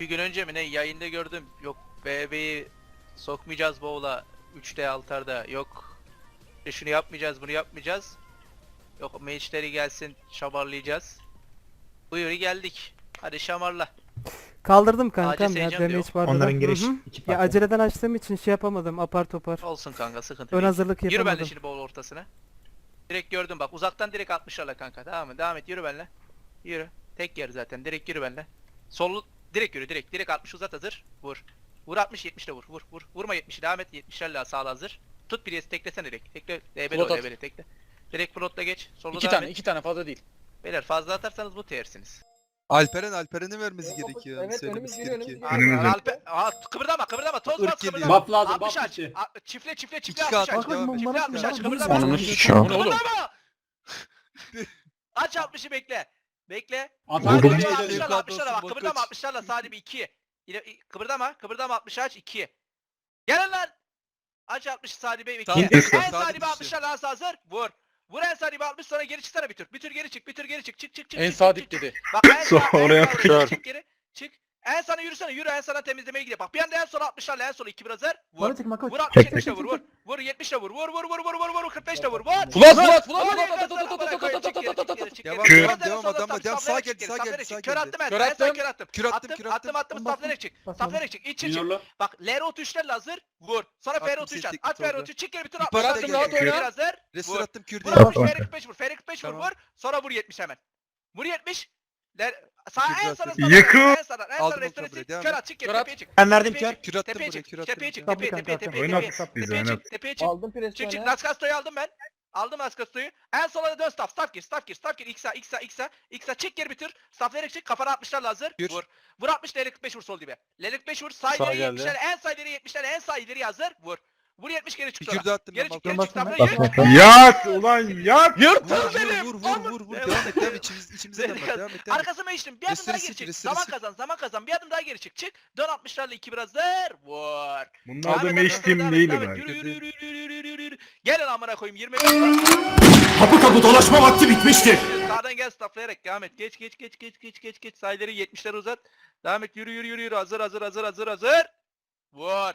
bir gün önce mi ne yayında gördüm. Yok BB'yi sokmayacağız bowl'a 3D altarda. Yok işte şunu yapmayacağız bunu yapmayacağız. Yok mage'leri gelsin şamarlayacağız. Buyur geldik. Hadi şamarla. Kaldırdım kankam Acil ya heyecan damage vardı. Onların giriş Hı hı. iki Ya aceleden açtığım için şey yapamadım apar topar. Olsun kanka sıkıntı Ön değil. hazırlık Yürü benle yapamadım. şimdi bowl ortasına. Direkt gördüm bak uzaktan direkt 60'larla kanka tamam mı? Devam et yürü benle. Yürü. Tek yer zaten direkt yürü benle. Sol Direkt yürü direkt. Direkt 60 uzat hazır. Vur. Vur 60 70 de vur. Vur vur. Vurma 70 devam et. 70'lerle sağla hazır. Tut biriyesi teklesene direkt. Tekle DB'li Float o at. Tekle. Direkt floatla geç. Solda İki devam tane, iki tane fazla değil. Beyler fazla atarsanız bu tersiniz. Alperen Alperen'e vermesi gerekiyor. Evet, söylemesi önümüz geliyor, gerekiyor. önümüz Önümüzde. Alpe, Aa, kıpırdama kıpırdama toz bas Irk geliyor. kıpırdama. Bap lazım, bap 60 aç. içi. A- Çifle çifle çifle 60 aç. Bakın, Çifle bana- 60 aç bana- kıpırdama. Onu Onu sikeyim. Kıpırdama. Aç 60'ı bekle. Bekle. Abi Vurdum. Vurdum. 60'larla 60'larla bak kıpırdama 60'larla Salim 2. Yine kıpırdama kıpırdama 60 aç 2. Gelin lan. Aç 60 Salim Bey 2. En Salim Salim 60'larla Hasan hazır. Vur. Vur en Salim 60 sonra geri çık çıksana bir tür. Bir tür geri çık bir tür geri çık. Çık çık çık. En çık, sağ çık, dedi. Bak en sağ oraya kadar. Çık geri. Çık. En sana yürüsene yürü en sana temizlemeye gidiyor. Bak bir anda en sola 60'larla en sola 2 biraz er. Vur. Vur 60'larla vur vur. Vur 70 de vur. Vur vur vur vur vur vur 45 de vur. Vur. Fulat fulat fulat Devam Kür. devam devam adamla devam sağ geldi sağ geldi sağ Kör geldi. attım ben. Kör attım. Kör attım. Kür attım kür attım. Attım attım saflara çık. Saflara çık. İç çık. Bak LR33'lerle hazır. Vur. Sonra Attım FR33 at. sektik At orada. FR33 çık geri bütün İpar attım, rahat oyna. Hazır. Restore Vur. attım kür Vur değil. 45 vur. FR45 vur. Sonra vur 70 hemen. Vur 70. Ler şey en sana sana Yakın. Aldım restore kontrolü, devam kör et. at çık Kör geri at. tepeye çık. Ben verdim Tepeye çık tepeye çık tepeye Kapı tepeye kanka, tepeye çık tepeye çık. Aldım Çık çık. Naskasto'yu aldım ben. Aldım Naskasto'yu. En sola da dön staff. Staff gir, staff gir, staff gir. X'a, X'a, X'a. X'a çek geri bitir. Staff Lerik çık. Kafana 60'larla hazır. Vur. Vur 60 Lerik 45 vur sol dibe. Lerik 5 vur. Sağ ileri 70'ler. En sağ ileri 70'ler. En sağ ileri hazır. Vur. Buraya 70 geri çıktı. Geri lan geri çık. Tamam, Yat ulan yat. Yırtın beni. Vur vur vur vur. vur. Devam et devam içimiz içimize devam et devam et. devam et. Arkasıma içtim. Bir adım daha geri çık. restresi. Zaman kazan zaman kazan. Bir adım daha geri çık. Çık. Dön 60'larla 2 biraz der. Vur. Bunun Devam adı meştim değil devam et. ben. Yürü yürü yürü yürü yürü yürü yürü. Gelin amına koyayım 25. Kapı kapı dolaşma vakti bitmiştir. Sağdan gel staflayarak devam et. Geç geç geç geç geç geç geç. Sayları 70'lere uzat. Devam et yürü yürü yürü yürü. Hazır hazır hazır hazır hazır. Vur.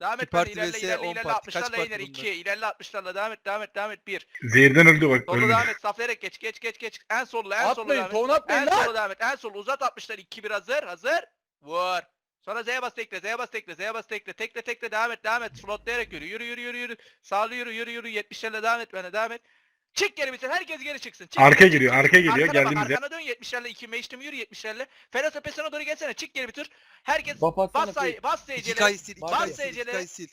Devam et ben parti ilerle ilerle ilerle parti. Kaç iner 2 ilerle 60'larla devam et devam et devam et. 1 Zehirden öldü bak. Sola devam et saflayarak geç geç geç geç. En solla en solla Atmayın, devam et. ton atmayın En lan. sola devam et en sola uzat 60'lar 2 1 hazır hazır. Vur. Sonra Z'ye bas tekle Z'ye bas tekle Z'ye bas tekle tekle tekle. Devam et devam et. Slotlayarak yürü yürü yürü yürü. Yürü Sağlı yürü yürü yürü. 70'lerle devam et bana devam et. Çık geri bitir. Herkes geri çıksın. Çık Arka geri, giriyor, çık. arka geliyor. Arkana bak, Geldiğimiz arkana dön 70'lerle. 2 meşte yürü 70'lerle. Ferhat tepesine doğru gelsene. Çık geri bitir. Herkes Bapatsana bas, şey, say- bas İki Bas kay sil,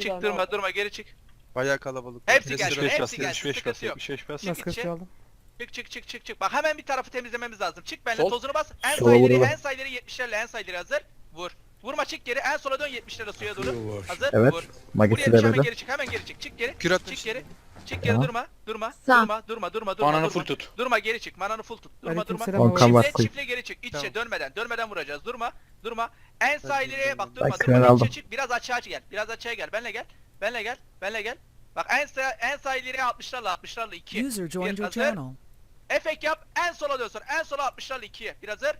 Çık durma durma geri çık. Bayağı kalabalık. Hepsi geldi, hepsi geldi, sıkıntı yok. Nasıl Çık içe. Çık çık çık çık çık. Bak hemen bir tarafı temizlememiz lazım. Çık benle tozunu bas. En sayıları en sayıları 70'lerle en sayıları hazır. Vur. Vurma çık geri. En sola dön 70'lere suya doğru. Hazır. Evet. Vur. Buraya Magisi çık şey, hemen geri çık. Hemen geri çık. Çık geri. Kürat Çık geri. Çık geri durma. Durma. Sağ. Durma. Durma. Durma. Durma. Mananı full tut. Durma geri çık. Mananı full tut. Durma durma. Aleykümselam. Volkan Çiftle, çiftle geri çık. İç içe Tamam. dönmeden. Dönmeden vuracağız. Durma. Durma. En sağ ileriye bak. Durma. Durma. İç içe çık. Biraz açığa gel. Biraz açığa gel. Benle gel. Benle gel. Benle gel. Bak en sağ en sağ ileriye 60'larla 60'larla 2. User joined your channel. Efek yap. En sola dönsün. En sola 60'larla 2. Biraz hazır.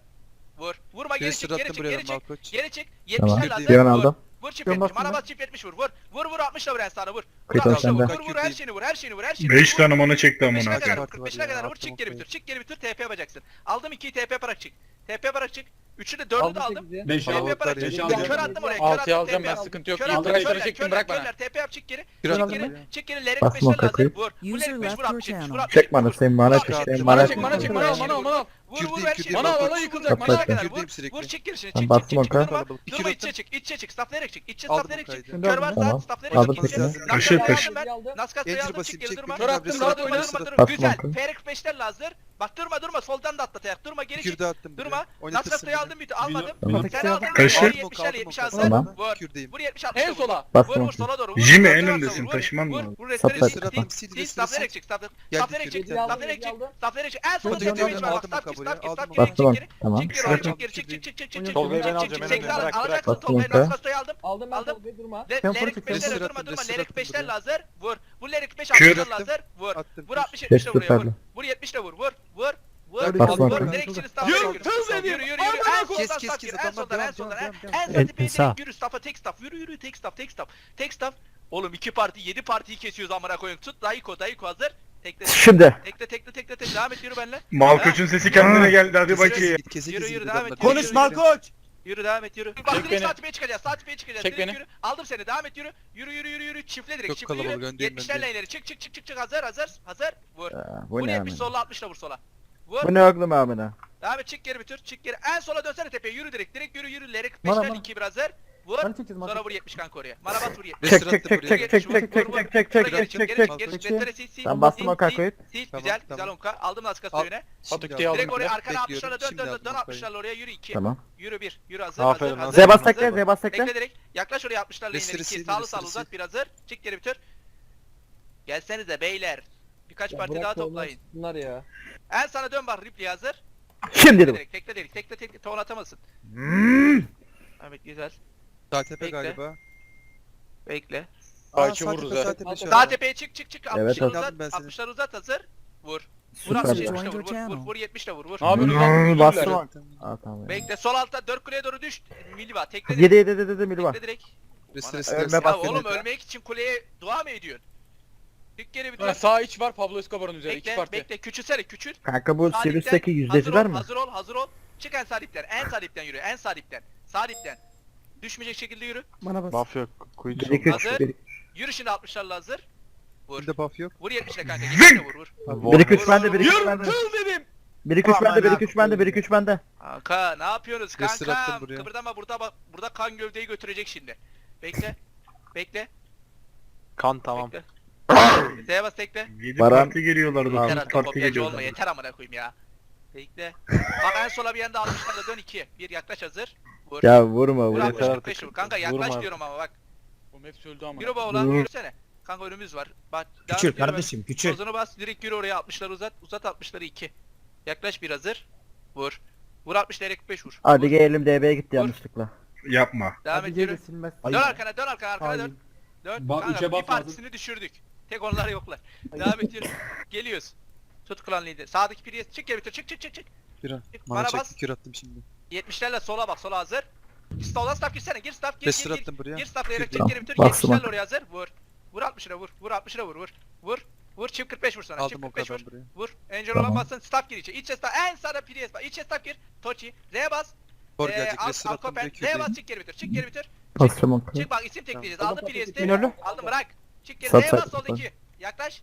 Vur. Vurma geri çık. Geri çık. Geri çık. Geri çık. 70'lerle hazır. Divan Vur. aldım. Vur çift etmiş. Mana bas çift etmiş vur. Vur. Vur vur 60 da vur Enstan'ı vur. Vur sende. Vur vur her şeyini vur. Her şeyini vur. Her şeyini 5 tane mana çekti amına 45'ine kadar, koyayım. 45'ine kadar vur. Çık geri bir tur. Çık geri bir tur. TP yapacaksın. Aldım 2'yi TP para çık. TP para çık. 3'ü de 4'ü de aldım. Beş TP yaparak çık. Beşi. Kör attım oraya. Kör attım, alacağım TP ben, aldım. sıkıntı yok. Kör attım, başta körler, çektim, bırak bana. TP yap çık geri. Çık geri. Çık geri. Lerik Basma 5'ler lazım. Vur. Bu User lerik 5 left vur your 60 Vur 60 Çek mana sen mana çek mana Mana çek. mana çek mana al mana al mana al. Vur vur her şeyi. Bana al ala yıkılacak. Kapı kadar vur. Vur çık girişine. Çık çık çık. Durma durma içe çık. İçe çık. Staplayarak çık. İçe staplayarak çık. Kör var sağ staplayarak çık. Kaşı kaşı. Naskat sayı aldım çık. Yıldırma. Kör attım daha da oynarım. Güzel. Ferik 5'ler hazır. Bak durma durma soldan da atlat ayak. Durma geri çık. Kürde attım. Durma. Nasraf'tayı aldım bir almadım. Milyon. Sen aldın. Kaşı. 70'ler 70 hazır. Tamam. Vur. Vur 70 hazır. En sola. Vur vur sola doğru. Jimmy en öndesin taşıman lazım. Vur restore sil. Staflayarak çık. Staflayarak çık. Staflayarak çık. Staflayarak çık. En sola tepeye geçme. Bak staf gir staf gir staf gir. Bastım tamam. Çık geri çık geri çık çık çık çık çık. Tolga'yı ben alacağım. Alacaksın Tolga'yı Nasraf'tayı aldım. Aldım ben Tolga'yı durma. Lerik 5'ler durma durma. Lerik 5'ler hazır. Vur. Vur Lerik 5 hazır. Vur. Vur 60 70'e vuruyor vur. süperli. Vur 70'le vur. Vur. Vur. Vur. Basma Vur. kanka. Direkt staff'a Yürü, hız Yürü edeyim. yürü yürü. En soldan Kes, kes, kes. En soldan en devam, En devam, en sağ yürü staff'a tek staff. Yürü yürü tek staff tek staff. Tek staff. Oğlum iki parti yedi partiyi kesiyoruz amına koyun. Tut Dayko Dayko hazır. Tekle Şimdi. tekle tekle tekle tekle devam et yürü benimle. Malkoç'un sesi kendine geldi hadi bakayım. Yürü, yürü, devam et, Konuş Malkoç. Yürü devam et yürü. Bak direkt beni. sağ tepeye çıkacağız. Sağ tepeye çıkacağız. Çek direkt beni. yürü. Aldım seni. Devam et yürü. Yürü yürü yürü yürü. Çiftle direkt. Çok çiftle kalabalık, yürü. öndeyim, 70'lerle öndeyim. ileri. Çık çık çık çık çık. Hazır hazır. Hazır. Vur. Aa, Vur bu ne 70 amına? solla 60'la vur sola. Vur. Bu ne oğlum amına? Devam et çık geri bir tür. Çık geri. En sola dönsene tepeye. Yürü direkt. Direkt yürü yürü. Lerek Bana, 5'ler bana. 2 bir hazır. Vur. Bana çekeceğiz, bana Sonra vur 70 kanka oraya. Bana bas vur 70. Çek çek çek çek çek çek çek çek çek çek çek çek çek Ben bastım o kanka sil, güzel, güzel onka. Aldım. Şimdi Patuk'te aldım. Direkt oraya arkana 60'larla dön şimdi dön dön. aldım Dön kafayı. 60'larla oraya yürü 2. Tamam. Yürü 1. Yürü hazır hazır hazır. Zebas hazır. tekle Zebas tekle. Bekle direkt. Yaklaş oraya 60'larla ileri Restore 2. sil, Sağlı sağlı uzat bir hazır. Çık geri bir tür. Gelsenize beyler. Birkaç parti daha toplayın. Bunlar ya. En sana dön bak Ripley hazır. Şimdi Tekle direkt. Tekle direkt. Tekle tekle. Ton atamasın. Evet güzel. Sağ tepe Bekle. galiba. Bekle. Sağ vururuz tepe, ha. sağ tepe tepeye çık çık çık. Evet, 60'ları evet. uzat. Aldım ben seni. 60'ları uzat hazır. Vur. Vur Süper. 60 ya. 70 vur. Vur vur vur 70 vur vur. Ne yapıyorsunuz Hmm, lan? Bastım. Bastım. Aa tamam. ya. Bekle sol altta 4 kuleye doğru düş. Miliva tekle Yedi direkt. yedi yedi yedi mili var. Tekle direkt. Ölme restore bak Ya oğlum ölmek için kuleye dua mı ediyorsun? Çık geri bir Ha, dur. Sağ iç var Pablo Escobar'ın üzerine. iki Bekle parti. bekle küçülsene küçül. Kanka bu Sağ Sirius'taki dipten, yüzdeciler hazır ol, mi? Hazır ol hazır ol. Çık en sağ dipten. En sağ dipten yürü. En sağ dipten. Sağ dipten. Düşmeyecek şekilde yürü. Bana bas. Mafya kuyucu. 1 2 3 Hazır. 1 Yürü şimdi 60'larla hazır. Vur. Bunda buff yok. Vur 70'le kanka. 70'le vur vur. 2 3 bende 1 2 3 Yürü bende. kıl dedim. 1 2 3 bende 1 2 3 bende 1 2 3 bende. Kanka ne yapıyorsunuz attım kanka? buraya. Kıpırdama burada bak. Burada kan gövdeyi götürecek şimdi. Bekle. Bekle. Kan tamam. Bekle. Z'ye bas tekle. 7 Baran- parti geliyorlar. Yeter 9 artık parti kopyacı geliyorlar. olma yeter amına koyayım ya. Bekle. Bak en sola bir yanda 60'larla dön 2. Bir yaklaş hazır. Vur. Ya vurma Vur vur. 60 45 vur. Kanka yaklaş Vurma. diyorum ama bak. Oğlum hepsi öldü ama. Yürü be ulan Vur. yürüsene. Kanka önümüz var. Bak. devam Küçül be. kardeşim küçül. Tozunu bas direkt yürü oraya 60'ları uzat. Uzat 60'ları 2. Yaklaş bir hazır. Vur. Vur 60'ları 45 vur. Hadi Vur. gelelim DB'ye gitti yanlışlıkla. Yapma. Devam Hadi et yürü. silmez. Dön arkana dön arkana arkana dön. Dön. Ba- Kanka, üçe bir partisini düşürdük. Tek onlar yoklar. Devam et yürü. Geliyoruz. Tut klan lideri. Sağdaki Prius çık geri bitir. Çık çık çık çık. Bir an. Çık. Bana bas. kür attım şimdi. 70'lerle sola bak sola hazır. Soldan staff girsene gir staff gir gir Restore gir. attım buraya. Gir stafflayarak Kür çek Tamam, geri bitir. bastım 70'lerle artık. oraya hazır. Vur. Vur 60'ına vur. Vur 60'ına vur vur. Vur. Vur çift 45 vur sana. Çift Aldım o 45 vur. kadar buraya. Vur. Angel Tamam. olamazsın. Staff gir içe. İçe staff. En sağda Prius bak. İçe staff gir. Tochi. Z'ye bas. Bor Ee, gelecek. al, Restore al attım Kopen. buraya Z'ye kürdeyim. bas çık geri bitir. Çık geri bitir. Basacağım onu. Çık bak isim tekleyeceğiz. Tamam. Aldım Prius'te. Minörlü. Aldım bırak. Çık geri. Sat, Z'ye sat, bas soldaki. Yaklaş.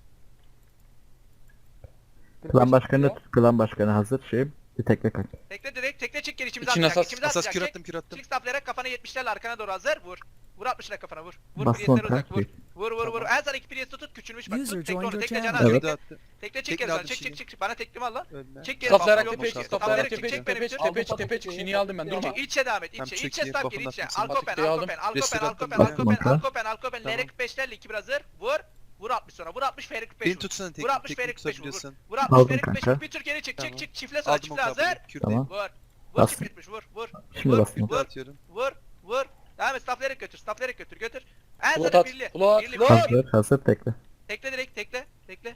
Klan başkanı klan başkanı hazır şey. Bir tekne kaç. Tekne direkt tekne çık geri içimize İçine atacak. asas- İçimize asas kür attım, kür attım. Çık saplayarak kafana 70'lerle arkana doğru hazır vur. Vur 60'ına kafana vur. Vur Bas Priest'lere uzak vur. kaç. Vur vur vur. En son iki Priest'i tut küçülmüş bak. User Tut tekne joined onu tekne canı Evet. at. Tekne çek Tekne geri sonra aldım çek çek Bana teklimi al lan. Çek geri. Saplayarak tepeye çık, saplayarak tepeye çık, tepeye çık, tepeye çık, tepeye çık. Şini aldım ben, durma. İçe devam et, Tamam, içe, çek içe geri, stop geri kafana içe. atmışsın. Alkopen, Batık'ta aldım. alkopen, alkopen, Destek alkopen, attım, alkopen, bayağı. alkopen, alkopen, Tamam. alkopen, lerek 5'lerle 2 biraz hazır. Vur, Vur 60 sonra. Vur 60 Ferik 5 Beni vur. tutsana tek. Vur 60 Tek Ferik 5 vur. tutabiliyorsun. Vur 60 Aldım Ferik 5 kanka. vur. Bir tür geri. Çık Tamam. çık. Çiftle sonra Aldım o çiftle hazır. kabloyu. Kürdeyim. Tamam. Vur. Vur Bastım. çift etmiş. Vur. Vur. Şimdi Vur. Kürde Vur. atıyorum. Vur. Vur. Devam et. Stafflayarak götür. Stafflayarak götür. Götür. En Flat sağda at, birli. flat, Birli, flat. birli. Hazır hazır tekle. Tekle direkt tekle. Tekle.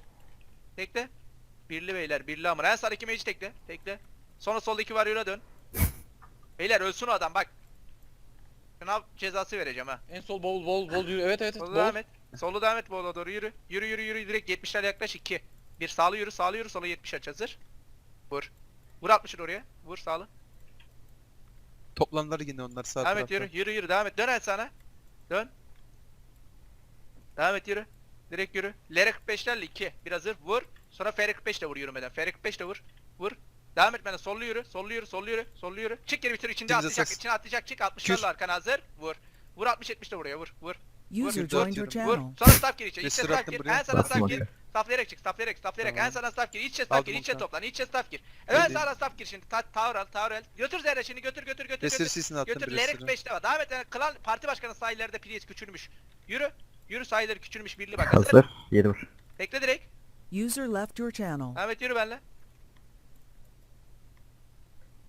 Tekle. Birli beyler birli ama en sağdaki meci tekle. Tekle. Sonra soldaki varyola dön. Beyler ölsün o adam bak. Sınav cezası vereceğim ha. En sol bol bol bol yürü. Evet evet. Solu Bol. devam et. Solu devam et bola doğru yürü. Yürü yürü yürü direkt 70'ler yaklaş 2. Bir sağlı yürü sağlı yürü sola 70 aç hazır. Vur. Vur 60'ı oraya. Vur sağlı. Toplandılar yine onlar sağ Devam et tarafta. yürü yürü yürü devam et. Dön el sana. Dön. Devam et yürü. Direkt yürü. Lere 45'lerle 2. Bir hazır. Vur. Sonra Fere 45 ile vur yürümeden. Fere 45 ile vur. Vur. Devam et bana. Sollu yürü. Sollu yürü. Sollu yürü. Sollu yürü. Çık geri bitir. içinde İçimize atlayacak. sak- içine atlayacak. Çık 60'larla Kür. arkana hazır. Vur. Vur 60 70 de buraya vur. Vur. User joined your Vur. Vur. channel. Sonra staff gir içe. İçe Restore staff gir. En sana staff gir. Stafflayarak çık. Stafflayarak. Stafflayarak. Tamam. En sana staff gir. İçe staff Aldım gir. İçe ondan. toplan. İçe staff gir. Evet Öyle. sağdan staff gir şimdi. Tavır al. Tavır al. Götür Zerre şimdi. Götür götür götür. Götür. sesini attım Götür restore. 5'te var. Devam et. Yani klan parti başkanı sağ ileride Prius küçülmüş. Yürü. Yürü sağ ileri küçülmüş birli bak. Hazır. Hazır. 7 vur. Bekle direkt. User left your channel. Ahmet yürü benle.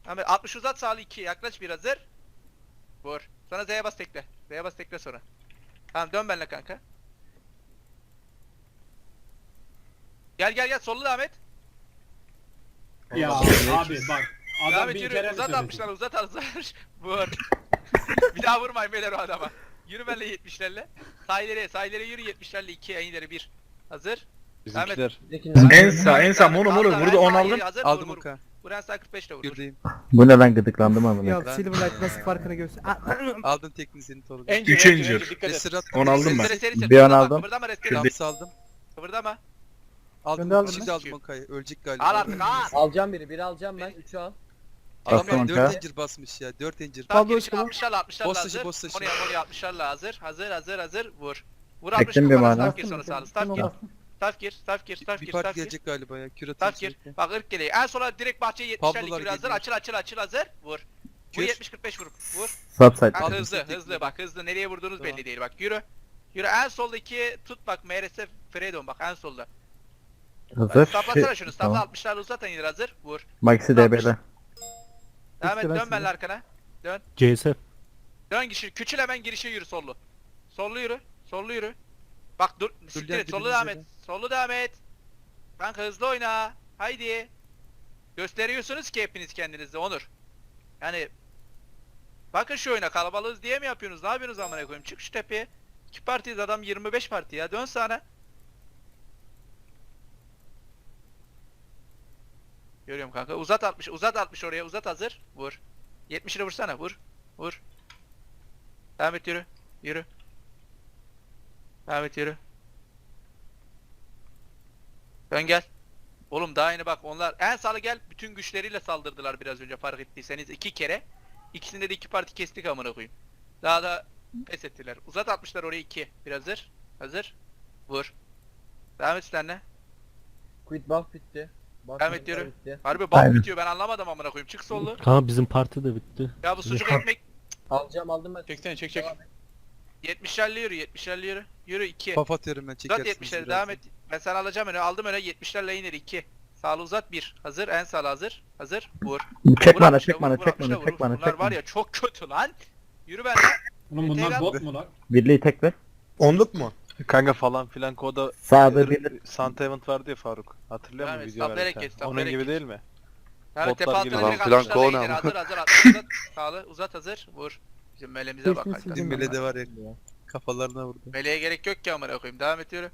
Ahmet 60 uzat sağlı 2 yaklaş bir hazır. Vur. Sonra Z'ye bas tekle. Z'ye bas tekle sonra. Tamam dön benle kanka. Gel gel gel sollu Ahmet. Ya abi bak. Adam Devam et bin yürü. kere mi Uzat söyledi? atmışlar uzat atmışlar. Vur. bir daha vurmayın beyler o adama. Yürü benle 70'lerle. Sağ ileriye yürü 70'lerle 2 en ileri 1. Hazır. Bizimkiler. En sağ en sağ mono mono burada 10 aldım. Hazır Aldım vur vur. Oka. Vur en sağ 45 ile vur. vur. Girdeyim. Bu ne lan gıdıklandım amına. Yok Silverlight nasıl farkını göster. Aldın tekniğini senin torunu. Encir, Üç encir, Dikkat et. Esir at. 10 aldım ben. Bir an aldım. Kıvırdama restore. Damps aldım. Kıvırdama. Aldım. Ben de aldım Şimdi aldım Oka'yı. Ölecek galiba. Al artık al. Alacağım biri, biri alacağım ben. Üçü al. Adamlar Bastım 4 Oka. encir basmış ya. 4 encir. Tam Tablo girişi çıkma. 60'larla 60'larla Boss hazır. taşı, boss taşı. Oraya oraya 60'larla hazır. Hazır hazır hazır hazır. Vur. Vur Çektim 60 bir kafana mana. staff gir sonra sağlı. Staff gir. Staff gir. Staff gir. Staff Bir gir. parti gir. gelecek galiba ya. Kür Staff atayım gir. sürekli. Bak ırk geliyor. En sola direkt bahçeye 70'lerle Pablolar gir hazır. geliyor. Açıl açıl açıl hazır. Vur. Vur Kür. 70 45 vur. Vur. Subside. Kanka Aldım hızlı tek hızlı bak hızlı. Nereye vurduğunuz Tamam. belli değil. Bak yürü. Yürü en soldaki tut bak MRS Freydon bak en solda. Hazır. Staplasana Şey- şunu. Stapla Tamam. 60'larla uzatan ileri hazır. Vur. Maxi DB'de. Devam et dön benimle arkana. CSF. Dön gişi, küçül hemen girişe yürü sollu. Sollu yürü, sollu yürü. Bak dur, siktir et, sollu devam de. et. Sollu devam et. Kanka hızlı oyna. Haydi. Gösteriyorsunuz ki hepiniz kendinizde Onur. Yani Bakın şu oyuna kalabalığız diye mi yapıyorsunuz? Ne yapıyorsunuz amına koyayım? Çık şu tepeye. İki partiyiz adam 25 parti ya. Dön sana. Görüyorum kanka. Uzat 60. Uzat 60 oraya. Uzat hazır. Vur. 70'ini vursana. Vur. Vur. Devam et yürü. Yürü. Devam et yürü. Dön gel. Oğlum daha yeni bak onlar en sağlı gel bütün güçleriyle saldırdılar biraz önce fark ettiyseniz iki kere. İkisinde de iki parti kestik amına koyayım. Daha da pes ettiler. Uzat atmışlar oraya iki. Bir hazır. Hazır. Vur. Devam et senle. Quit buff bitti. Buff Devam et yürü. bitti. Harbi bak Aynen. bitiyor ben anlamadım amına koyayım. Çık sollu. Kanka bizim parti de bitti. Ya bu sucuk ekmek Alacağım aldım ben. Çeksene çek çek. Devam et. 70'lerle yürü 70'lerle yürü. Yürü 2. Paf atıyorum ben Uzat çekersiniz 70'leri biraz. devam et. Ben sana alacağım öne. Aldım öne 70'lerle iner 2. Sağlı uzat 1. Hazır. En sağlı hazır. Hazır. Vur. Çek Vur bana, altmışla, çek bana, vur, çek bana, vur. çek bana, Bunlar çek var bana. ya çok kötü lan. Yürü benimle. Oğlum bunlar bot mu lan? Birliği tekle. Onluk mu? Kanka falan filan koda Sağda bir Santa Event vardı ya Faruk. Hatırlıyor musun video vardı. geç, Onun gibi geç. değil mi? Yani Botlar tepe gibi. altına Lan direkt iner. ama. Hazır hazır. Uzat. Sağlı uzat hazır. Vur. Bizim meleğimize bak. Hadi. Bizim bile de var ya. Kafalarına vurdu. Meleğe gerek yok ki amına koyayım. Devam et yürü.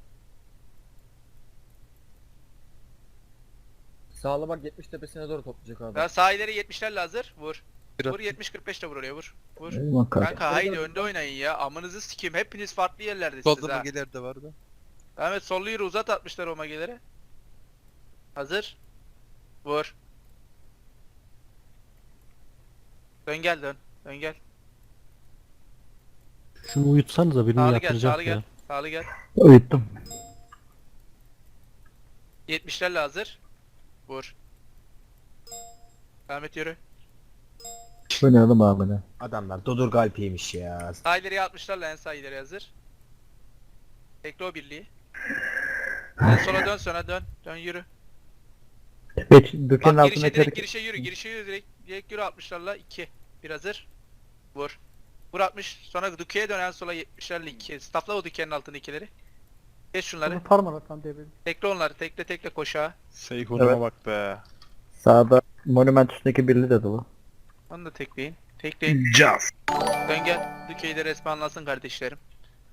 Sağla bak 70 tepesine doğru toplayacak abi. Daha sağ ileri 70'lerle hazır. Vur. Vur at. 70 45 de vur oraya vur. Vur. Eyvah kanka. Kanka haydi önde oynayın ya. Amınızı sikeyim. Hepiniz farklı yerlerdesiniz Solda ha. mageler de vardı. Ahmet sollu yürü uzat atmışlar o magelere. Hazır. Vur. Dön gel dön. Dön gel. Şunu uyutsanıza birini Sağlı gel, yatıracak sağlı ya. gel. Sağlı gel. Uyuttum. 70'lerle hazır. Vur. Ahmet yürü. Oğlum abi ne? Adamlar Dodur Galpi'ymiş ya. Sağ ileriye 60'larla en sağ ileri hazır. Tekle o birliği. En sola dön sonra dön. Dön yürü. Beç, dükkanın Bak altına girişe direkt girişe yürü. Girişe yürü direkt. Direkt yürü 60'larla 2. Bir hazır. Vur. Vur 60. Sonra dükeye dön en sola 70'lerle 2. Staffla o dükkanın altında ikileri. Geç şunları. Parmağı atan diye Tekle onları. Tekle tekle koşağa. Seyhun'uma Evet. bak be. Sağda monument üstündeki birliği de dolu. Onu da tekleyin. Tekleyin. Caz. Dön gel. Dükeyi de resmi anlasın kardeşlerim.